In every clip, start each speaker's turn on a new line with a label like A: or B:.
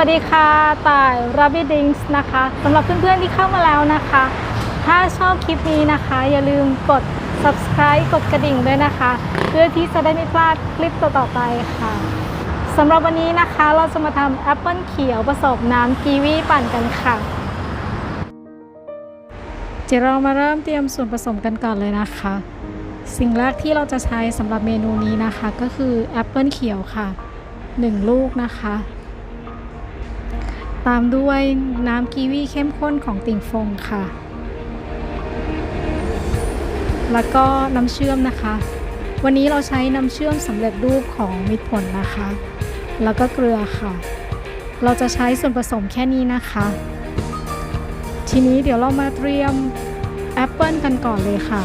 A: วัสดีค่ะต่าย Rabbit Dings นะคะสำหรับเพื่อนๆที่เข้ามาแล้วนะคะ ถ้าชอบคลิปนี้นะคะ อย่าลืมกด subscribe กดกระดิ่งด้วยนะคะ เพื่อที่จะได้ไม่พลาดคลิปต่อๆไปค่ะสำหรับวันนี้นะคะเราจะมาทำแอปเปิลเขียวผสมน้ำกีวีปั่นกันค่ะ เดี๋ยวเรามาเริ่มเตรียมส่วนผสมกันก่อนเลยนะคะ สิ่งแรกที่เราจะใช้สำหรับเมนูนี้นะคะ ก็คือแอปเปิลเขียวค่ะ 1 ลูกนะคะ ตามด้วยน้ำกีวีเข้มข้นของติ่งฟงค่ะ แล้วก็น้ำเชื่อมนะคะ วันนี้เราใช้น้ำเชื่อมสำเร็จรูปของมิตรผลนะคะ แล้วก็เกลือค่ะ เราจะใช้ส่วนผสมแค่นี้นะคะ ทีนี้เดี๋ยวเรามาเตรียมแอปเปิลกันก่อนเลยค่ะ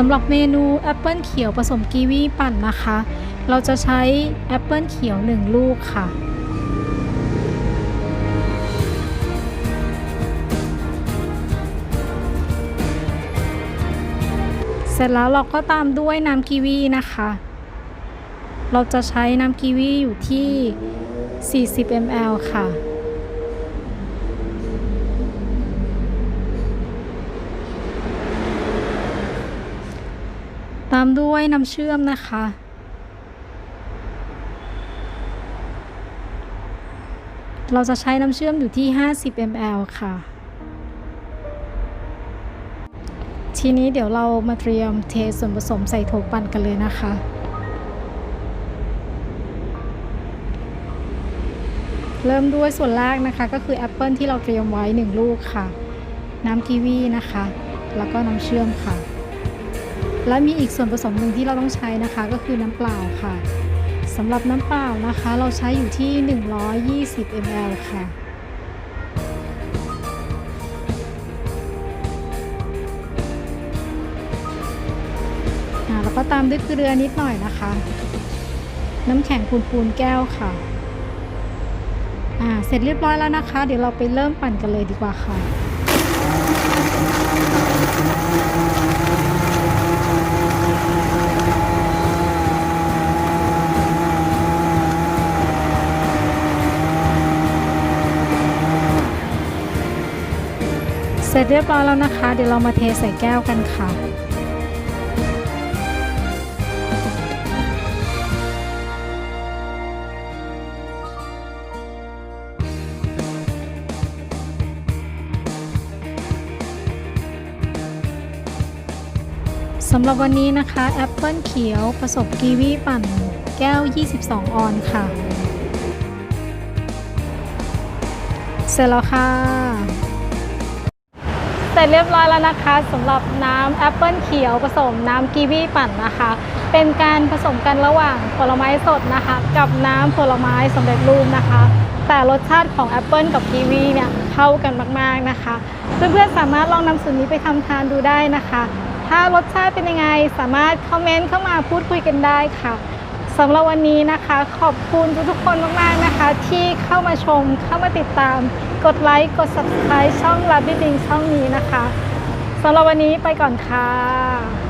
A: สำหรับเมนูแอปเปิลเขียวผสมกีวีปั่นนะคะ เราจะใช้แอปเปิลเขียว 1 ลูกค่ะ เสร็จแล้วเราก็ตามด้วยน้ำกีวีนะคะ เราจะใช้น้ำกีวีอยู่ที่ 40 ml ค่ะามด้วยน้ำเชื่อมนะคะ เราจะใช้น้ำเชื่อมอยู่ที่ 50 ml ค่ะ ทีนี้เดี๋ยวเรามาเตรียมเทส่วนผสมใส่โถปั่นกันเลยนะคะเริ่มด้วยส่วนแรกนะคะก็คือแอปเปิลที่เราเตรียมไว้ 1 ลูกค่ะ น้ำกีวีนะคะ แล้วก็น้ำเชื่อมค่ะ และมีอีกส่วนผสมหนึ่งที่เราต้องใช้นะคะก็คือน้ำเปล่าค่ะสำหรับน้ำเปล่านะคะ เราใช้อยู่ที่ 120 ml ค่ะอ่าแล้วก็ตามด้วยเกลือนิดหน่อยนะคะ น้ำแข็งปูนๆแก้วค่ะอ่าเสร็จเรียบร้อยแล้วนะคะ เดี๋ยวเราไปเริ่มปั่นกันเลยดีกว่าค่ะ ร็จเรียบร้อยแล้วนะคะ เดี๋ยวเรามาเทใส่แก้วกันค่ะสำหรับวันนี้นะคะแอปเปิลเขียวผสมกีวีปั่นแก้ว 22 ออนค่ะ เสร็จแล้วค่ะ ร็จเรียบร้อยแล้วนะคะสำหรับน้ำแอปเปิลเขียวผสมน้ำกีวีปั่นนะคะ เป็นการผสมกันระหว่างผลไม้สดนะคะ กับน้ำผลไม้สำเร็จรูปนะคะ แต่รสชาติของแอปเปิลกับกีวีเนี่ยเข้ากันมากๆนะคะ เพื่อนๆสามารถลองนำสูตรนี้ไปทำทานดูได้นะคะ ถ้ารสชาติเป็นยังไงสามารถคอมเมนต์เข้ามาพูดคุยกันได้ค่ะ สำหรับวันนี้นะคะ ขอบคุณทุกๆคนมากๆนะคะ ที่เข้ามาชมเข้ามาติดตาม กดไลค์กด subscribe ช่อง r a b b i t d i n g ช่องนี้นะคะสำหรับวันนี้ไปก่อนค่ะ